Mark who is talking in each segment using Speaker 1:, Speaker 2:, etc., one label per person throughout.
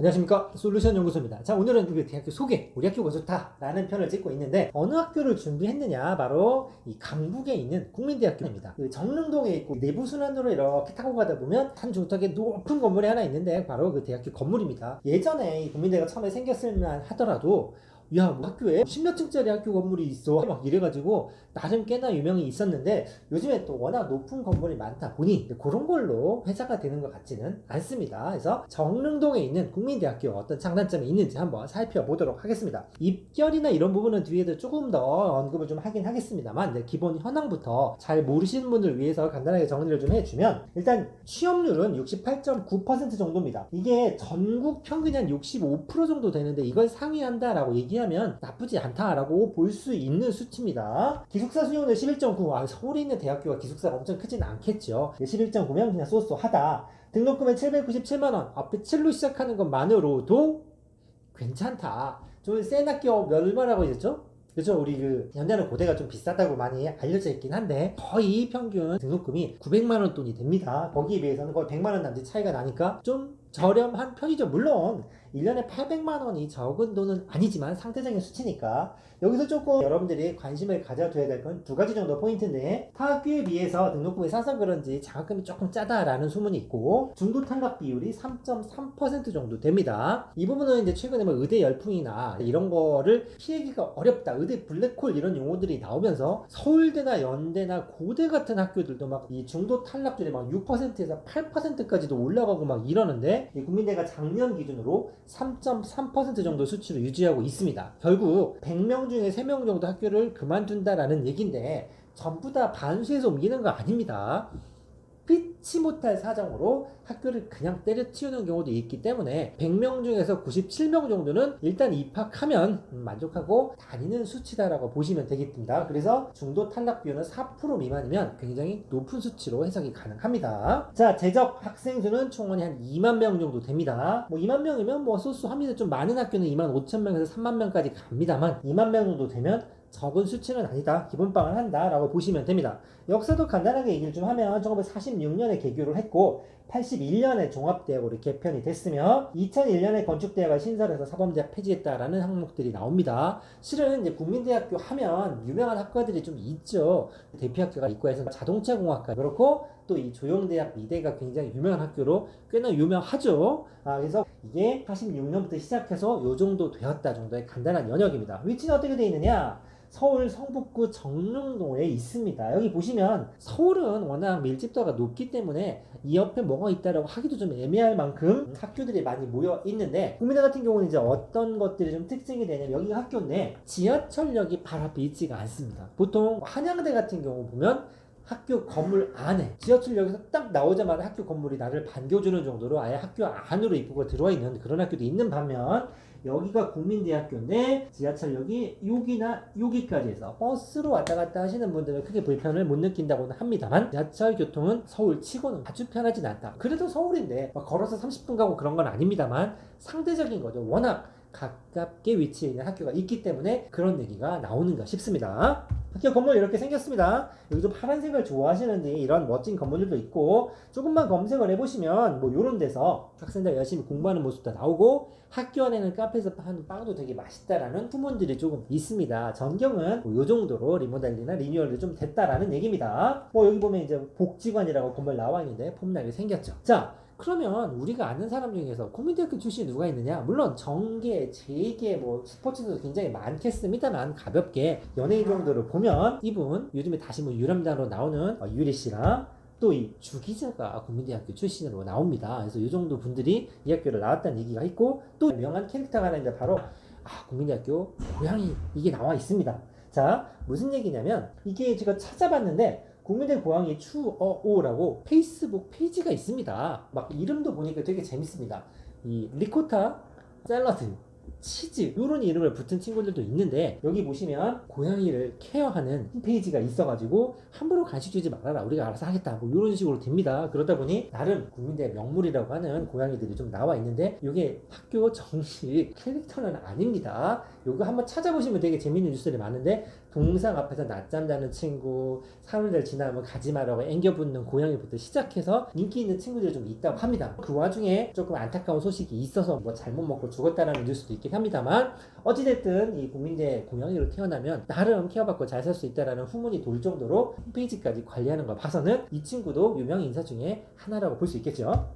Speaker 1: 안녕하십니까. 솔루션 연구소입니다. 자 오늘은 그 대학교 소개 우리 학교가 좋다라는 편을 찍고 있는데 어느 학교를 준비했느냐? 바로 이 강북에 있는 국민대학교입니다. 그 정릉동에 있고 내부 순환으로 이렇게 타고 가다 보면 산 중턱에 높은 건물이 하나 있는데 바로 그 대학교 건물입니다. 예전에 이 국민대가 처음에 생겼을만 하더라도 야, 뭐 학교에 십몇 층짜리 학교 건물이 있어. 막 이래가지고, 나름 꽤나 유명이 있었는데, 요즘에 또 워낙 높은 건물이 많다 보니, 그런 걸로 회사가 되는 것 같지는 않습니다. 그래서 정릉동에 있는 국민대학교 어떤 장단점이 있는지 한번 살펴보도록 하겠습니다. 입결이나 이런 부분은 뒤에도 조금 더 언급을 좀 하긴 하겠습니다만, 기본 현황부터 잘 모르시는 분들 위해서 간단하게 정리를 좀 해주면, 일단 취업률은 68.9% 정도입니다. 이게 전국 평균이 한 65% 정도 되는데, 이걸 상회한다라고 얘기 하면 나쁘지 않다라고 볼 수 있는 수치입니다. 기숙사 수용률 11.9. 아, 서울에 있는 대학교가 기숙사가 엄청 크진 않겠죠. 11.9면 그냥 쏘쏘하다. 등록금은 797만원. 앞에 7로 시작하는 것만으로도 괜찮다. 좀센 학교 얼마라고 했죠? 그렇죠. 우리 그 연대는 고대가 좀 비싸다고 많이 알려져 있긴 한데 거의 평균 등록금이 900만 원 돈이 됩니다. 거기에 비해서는 거의 100만 원 남짓 차이가 나니까 좀 저렴한 편이죠. 물론 1년에 800만 원이 적은 돈은 아니지만 상대적인 수치니까 여기서 조금 여러분들이 관심을 가져둬야 될 건 두 가지 정도 포인트인데 타 학교에 비해서 등록금이 싸서 그런지 장학금이 조금 짜다라는 소문이 있고 중도 탈락 비율이 3.3% 정도 됩니다. 이 부분은 이제 최근에 뭐 의대 열풍이나 이런 거를 피하기가 어렵다. 의대 블랙홀 이런 용어들이 나오면서 서울대나 연대나 고대 같은 학교들도 막 이 중도 탈락률이 막 6%에서 8%까지도 올라가고 막 이러는데 이 국민대가 작년 기준으로 3.3% 정도 수치를 유지하고 있습니다. 결국 100명 중에 3명 정도 학교를 그만둔다라는 얘기인데 전부 다 반수해서 옮기는 거 아닙니다. 피치 못할 사정으로 학교를 그냥 때려치우는 경우도 있기 때문에 100명 중에서 97명 정도는 일단 입학하면 만족하고 다니는 수치다라고 보시면 되겠습니다. 그래서 중도 탈락 비율은 4% 미만이면 굉장히 높은 수치로 해석이 가능합니다. 자, 재적 학생 수는 총원이 한 2만 명 정도 됩니다. 뭐 2만 명이면 뭐 소수 합니다. 좀 많은 학교는 2만 5천 명에서 3만 명까지 갑니다만 2만 명 정도 되면 적은 수치는 아니다. 기본빵을 한다 라고 보시면 됩니다. 역사도 간단하게 얘기를 좀 하면 1946년에 개교를 했고 81년에 종합대학으로 개편이 됐으며 2001년에 건축대학을 신설해서 사범대학 폐지했다라는 항목들이 나옵니다. 실은 이제 국민대학교 하면 유명한 학과들이 좀 있죠. 대표학교가 있고 해서 자동차공학과 그렇고 또 이 조영대학 미대가 굉장히 유명한 학교로 꽤나 유명하죠. 아, 그래서 이게 46년부터 시작해서 요 정도 되었다 정도의 간단한 연역입니다. 위치는 어떻게 되어 있느냐? 서울 성북구 정릉동에 있습니다. 여기 보시면 서울은 워낙 밀집도가 높기 때문에 이 옆에 뭐가 있다라고 하기도 좀 애매할 만큼 학교들이 많이 모여 있는데 국민대 같은 경우는 이제 어떤 것들이 좀 특징이 되냐면 여기가 학교인데 지하철역이 바로 앞에 있지가 않습니다. 보통 한양대 같은 경우 보면 학교 건물 안에 지하철역에서 딱 나오자마자 학교 건물이 나를 반겨주는 정도로 아예 학교 안으로 입구가 들어와 있는 그런 학교도 있는 반면 여기가 국민대학교인데 지하철역이 여기나 여기까지 해서 버스로 왔다 갔다 하시는 분들은 크게 불편을 못 느낀다고는 합니다만 지하철 교통은 서울 치고는 아주 편하진 않다. 그래도 서울인데 막 걸어서 30분 가고 그런 건 아닙니다만 상대적인 거죠. 워낙 가깝게 위치해 있는 학교가 있기 때문에 그런 얘기가 나오는가 싶습니다. 학교 건물 이렇게 생겼습니다. 여기도 파란색을 좋아하시는데 이런 멋진 건물들도 있고 조금만 검색을 해보시면 뭐 이런 데서 학생들 열심히 공부하는 모습도 나오고 학교 안에는 카페에서 파는 빵도 되게 맛있다라는 후문들이 조금 있습니다. 전경은 뭐이 정도로 리모델링이나 리뉴얼이 좀 됐다라는 얘기입니다. 뭐 여기 보면 이제 복지관이라고 건물 나와 있는데 폼나게 생겼죠. 자. 그러면 우리가 아는 사람 중에서 국민대학교 출신이 누가 있느냐? 물론 정계, 재계, 뭐 스포츠도 굉장히 많겠습니다만 가볍게 연예인 정도를 보면 이분 요즘에 다시 뭐 유람단으로 나오는 어, 유리 씨랑 또 이 주기자가 국민대학교 출신으로 나옵니다. 그래서 이 정도 분들이 이 학교를 나왔다는 얘기가 있고 또 유명한 캐릭터가 하나 있는데 바로 아 국민대학교 고향이 이게 나와 있습니다. 자 무슨 얘기냐면 이게 제가 찾아봤는데 국민대 고향이 추어오라고 페이스북 페이지가 있습니다. 막 이름도 보니까 되게 재밌습니다. 이 리코타 샐러드 치즈. 이런 이름을 붙은 친구들도 있는데 여기 보시면 고양이를 케어하는 홈페이지가 있어가지고 함부로 간식 주지 말아라. 우리가 알아서 하겠다. 뭐 이런 식으로 됩니다. 그러다 보니 나름 국민대 명물이라고 하는 고양이들이 좀 나와 있는데 이게 학교 정식 캐릭터는 아닙니다. 이거 한번 찾아보시면 되게 재밌는 뉴스들이 많은데 동상 앞에서 낮잠 자는 친구, 사람들 지나면 가지 마라고 앵겨붙는 고양이부터 시작해서 인기 있는 친구들이 좀 있다고 합니다. 그 와중에 조금 안타까운 소식이 있어서 뭐 잘못 먹고 죽었다라는 뉴스도 있긴 합니다만 어찌됐든 이 국민대 고양이로 태어나면 나름 케어받고 잘 살 수 있다라는 후문이 돌 정도로 홈페이지까지 관리하는 걸 봐서는 이 친구도 유명 인사 중에 하나라고 볼 수 있겠죠.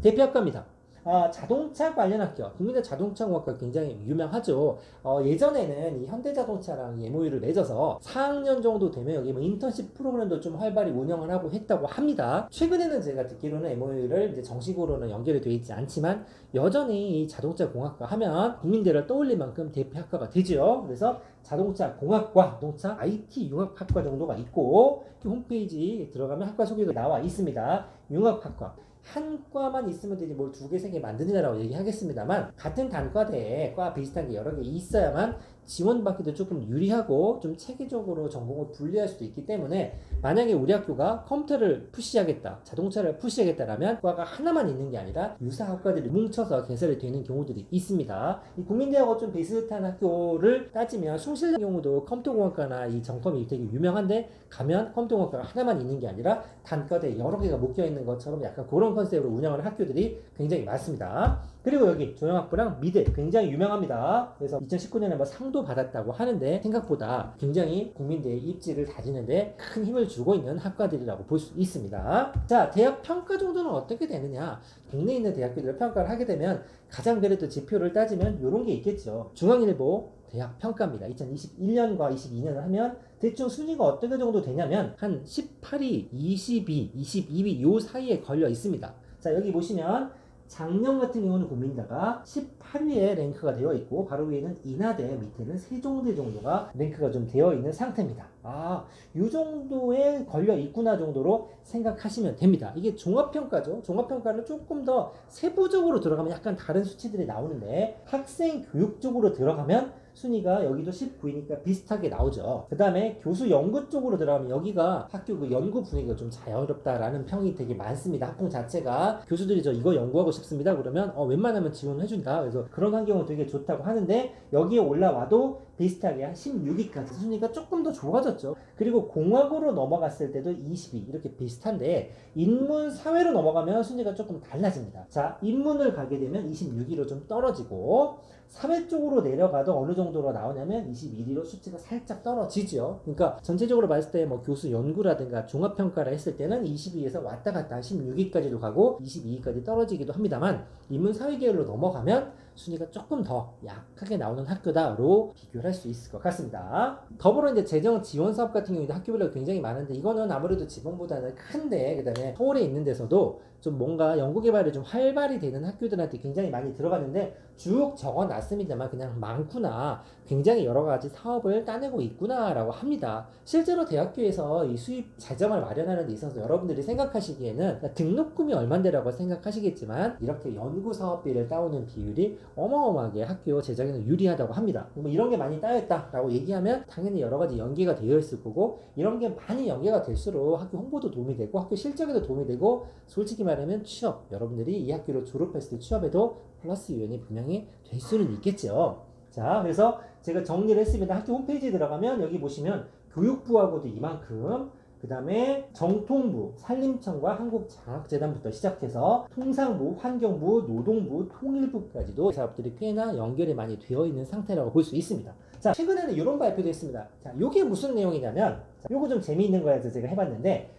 Speaker 1: 대표 학과입니다. 아, 자동차 관련 학교, 국민대 자동차공학과 굉장히 유명하죠. 어, 예전에는 이 현대자동차랑 MOU를 맺어서 4학년 정도 되면 여기 뭐 인턴십 프로그램도 좀 활발히 운영을 하고 했다고 합니다. 최근에는 제가 듣기로는 MOU를 이제 정식으로는 연결이 되어 있지 않지만 여전히 이 자동차 공학과 하면 국민대를 떠올릴 만큼 대표 학과가 되죠. 그래서 자동차 공학과, 자동차 IT 융합학과 정도가 있고 이렇게 홈페이지 들어가면 학과 소개가 나와 있습니다. 융합학과. 한 과만 있으면 되지 뭘 두 개, 세 개 만드느냐라고 얘기하겠습니다만 같은 단과대에 과 비슷한 게 여러 개 있어야만 지원받기도 조금 유리하고 좀 체계적으로 전공을 분리할 수도 있기 때문에 만약에 우리 학교가 컴퓨터를 푸시하겠다, 자동차를 푸시하겠다라면 과가 하나만 있는 게 아니라 유사 학과들이 뭉쳐서 개설이 되는 경우들이 있습니다. 이 국민대하고 좀 비슷한 학교를 따지면 숭실 경우도 컴퓨터공학과나 이 정컴이 되게 유명한데 가면 컴퓨터공학과가 하나만 있는 게 아니라 단과대 여러 개가 묶여 있는 것처럼 약간 그런 컨셉으로 운영하는 학교들이 굉장히 많습니다. 그리고 여기 조영학부랑 미대 굉장히 유명합니다. 그래서 2019년에 뭐 상도 받았다고 하는데 생각보다 굉장히 국민대의 입지를 다지는데 큰 힘을 주고 있는 학과들이라고 볼 수 있습니다. 자, 대학 평가 정도는 어떻게 되느냐? 국내에 있는 대학교들 평가를 하게 되면 가장 그래도 지표를 따지면 이런 게 있겠죠. 중앙일보 대학 평가입니다. 2021년과 22년을 하면 대충 순위가 어떻게 정도 되냐면 한 18위, 22, 22위 요 사이에 걸려 있습니다. 자, 여기 보시면 작년 같은 경우는 국민대가 18위에 랭크가 되어 있고 바로 위에는 인하대 밑에는 세종대 정도가 랭크가 좀 되어 있는 상태입니다. 아, 이 정도에 걸려 있구나 정도로 생각하시면 됩니다. 이게 종합평가죠. 종합평가는 조금 더 세부적으로 들어가면 약간 다른 수치들이 나오는데 학생 교육 쪽으로 들어가면 순위가 여기도 19위니까 비슷하게 나오죠. 그 다음에 교수 연구 쪽으로 들어가면 여기가 학교 그 연구 분위기가 좀 자유롭다라는 평이 되게 많습니다. 학풍 자체가 교수들이 저 이거 연구하고 싶습니다. 그러면 어, 웬만하면 지원해준다. 그래서 그런 환경은 되게 좋다고 하는데 여기에 올라와도 비슷하게 한 16위까지 순위가 조금 더 좋아졌죠. 그리고 공학으로 넘어갔을 때도 20위 이렇게 비슷한데 인문 사회로 넘어가면 순위가 조금 달라집니다. 자, 인문을 가게 되면 26위로 좀 떨어지고 사회 쪽으로 내려가도 어느 정도로 나오냐면 21위로 수치가 살짝 떨어지죠. 그러니까 전체적으로 봤을 때 뭐 교수 연구라든가 종합 평가를 했을 때는 22위에서 왔다 갔다 한 16위까지도 가고 22위까지 떨어지기도 합니다만 인문 사회 계열로 넘어가면 순위가 조금 더 약하게 나오는 학교다로 비교를 할 수 있을 것 같습니다. 더불어 이제 재정 지원 사업 같은 경우에도 학교별로 굉장히 많은데 이거는 아무래도 지방보다는 큰데 그다음에 서울에 있는 데서도 좀 뭔가 연구 개발이 좀 활발히 되는 학교들한테 굉장히 많이 들어갔는데 쭉 적어 놨습니다만 그냥 많구나 굉장히 여러 가지 사업을 따내고 있구나라고 합니다. 실제로 대학교에서 이 수입 재정을 마련하는 데 있어서 여러분들이 생각하시기에는 등록금이 얼만데라고 생각하시겠지만 이렇게 연구 사업비를 따오는 비율이 어마어마하게 학교 재정에는 유리하다고 합니다. 뭐 이런 게 많이 따였다라고 얘기하면 당연히 여러 가지 연계가 되어 있을 거고 이런 게 많이 연계가 될수록 학교 홍보도 도움이 되고 학교 실적에도 도움이 되고 솔직히 말하면 취업 여러분들이 이 학교를 졸업했을 때 취업에도 플러스 요인이 분명히 될 수는 있겠죠. 자, 그래서 제가 정리를 했습니다. 학교 홈페이지에 들어가면 여기 보시면 교육부하고도 이만큼 그 다음에 정통부, 산림청과 한국장학재단부터 시작해서 통상부, 환경부, 노동부, 통일부까지도 사업들이 꽤나 연결이 많이 되어 있는 상태라고 볼 수 있습니다. 자, 최근에는 이런 발표도 했습니다. 자, 요게 무슨 내용이냐면, 자, 요거 좀 재미있는 거여서 제가 해봤는데,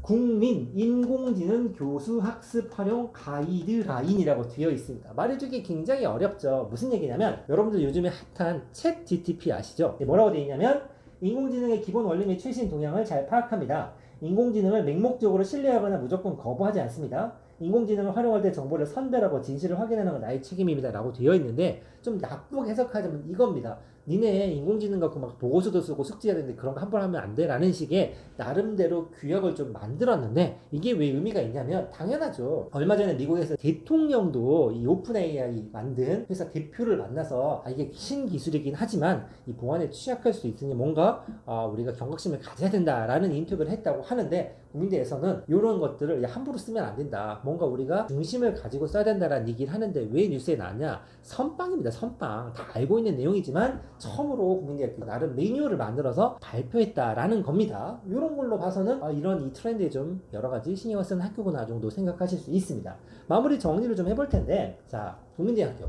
Speaker 1: 국민 인공지능 교수 학습 활용 가이드라인이라고 되어 있습니다. 말해주기 굉장히 어렵죠. 무슨 얘기냐면 여러분들 요즘에 핫한 챗 GTP 아시죠? 네, 뭐라고 되어 있냐면 인공지능의 기본 원리 및 최신 동향을 잘 파악합니다. 인공지능을 맹목적으로 신뢰하거나 무조건 거부하지 않습니다. 인공지능을 활용할 때 정보를 선별하고 진실을 확인하는 건 나의 책임입니다. 라고 되어 있는데 좀 나쁘게 해석하자면 이겁니다. 니네 인공지능 갖고 막 보고서도 쓰고 숙제해야 되는데 그런 거한번 하면 안 돼. 라는 식의 나름대로 규약을 좀 만들었는데 이게 왜 의미가 있냐면 당연하죠. 얼마 전에 미국에서 대통령도 이 오픈 AI 만든 회사 대표를 만나서 아, 이게 신기술이긴 하지만 이 보안에 취약할 수 있으니 뭔가 아, 우리가 경각심을 가져야 된다라는 인터뷰를 했다고 하는데 국민대에서는 이런 것들을 야, 함부로 쓰면 안 된다. 뭔가 우리가 중심을 가지고 써야 된다라는 얘기를 하는데 왜 뉴스에 나왔냐? 선빵입니다. 선빵. 다 알고 있는 내용이지만 처음으로 국민대학교 나름 매뉴얼을 만들어서 발표했다라는 겁니다. 이런 걸로 봐서는 아, 이런 이 트렌드에 좀 여러 가지 신경을 쓰는 학교구나 정도 생각하실 수 있습니다. 마무리 정리를 좀 해볼 텐데, 자, 국민대학교.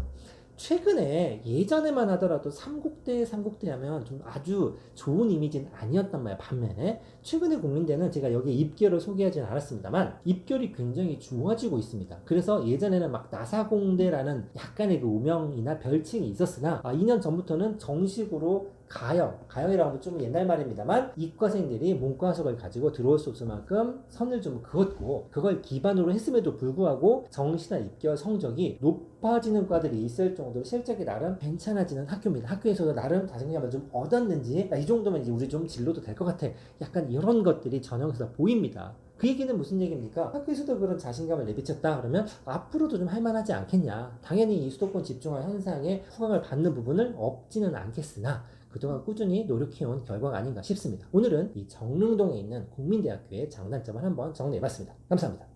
Speaker 1: 최근에 예전에만 하더라도 삼국대 삼국대 하면 좀 아주 좋은 이미지는 아니었단 말이에요 반면에. 최근에 국민대는 제가 여기 입결을 소개하지는 않았습니다만 입결이 굉장히 좋아지고 있습니다. 그래서 예전에는 막 나사공대라는 약간의 그 우명이나 별칭이 있었으나 아, 2년 전부터는 정식으로 가형, 가형이라고 하면 좀 옛날 말입니다만 이과생들이 문과 수업을 가지고 들어올 수 없을 만큼 선을 좀 그었고 그걸 기반으로 했음에도 불구하고 정시나 입결 성적이 높아지는 과들이 있을 정도로 실적이 나름 괜찮아지는 학교입니다. 학교에서도 나름 자신감을 좀 얻었는지 야, 이 정도면 이제 우리 좀 진로도 될 것 같아. 약간 이런 것들이 전형에서 보입니다. 그 얘기는 무슨 얘기입니까? 학교에서도 그런 자신감을 내비쳤다 그러면 앞으로도 좀 할만하지 않겠냐. 당연히 이 수도권 집중화 현상에 후광을 받는 부분은 없지는 않겠으나 그동안 꾸준히 노력해온 결과가 아닌가 싶습니다. 오늘은 이 정릉동에 있는 국민대학교의 장단점을 한번 정리해봤습니다. 감사합니다.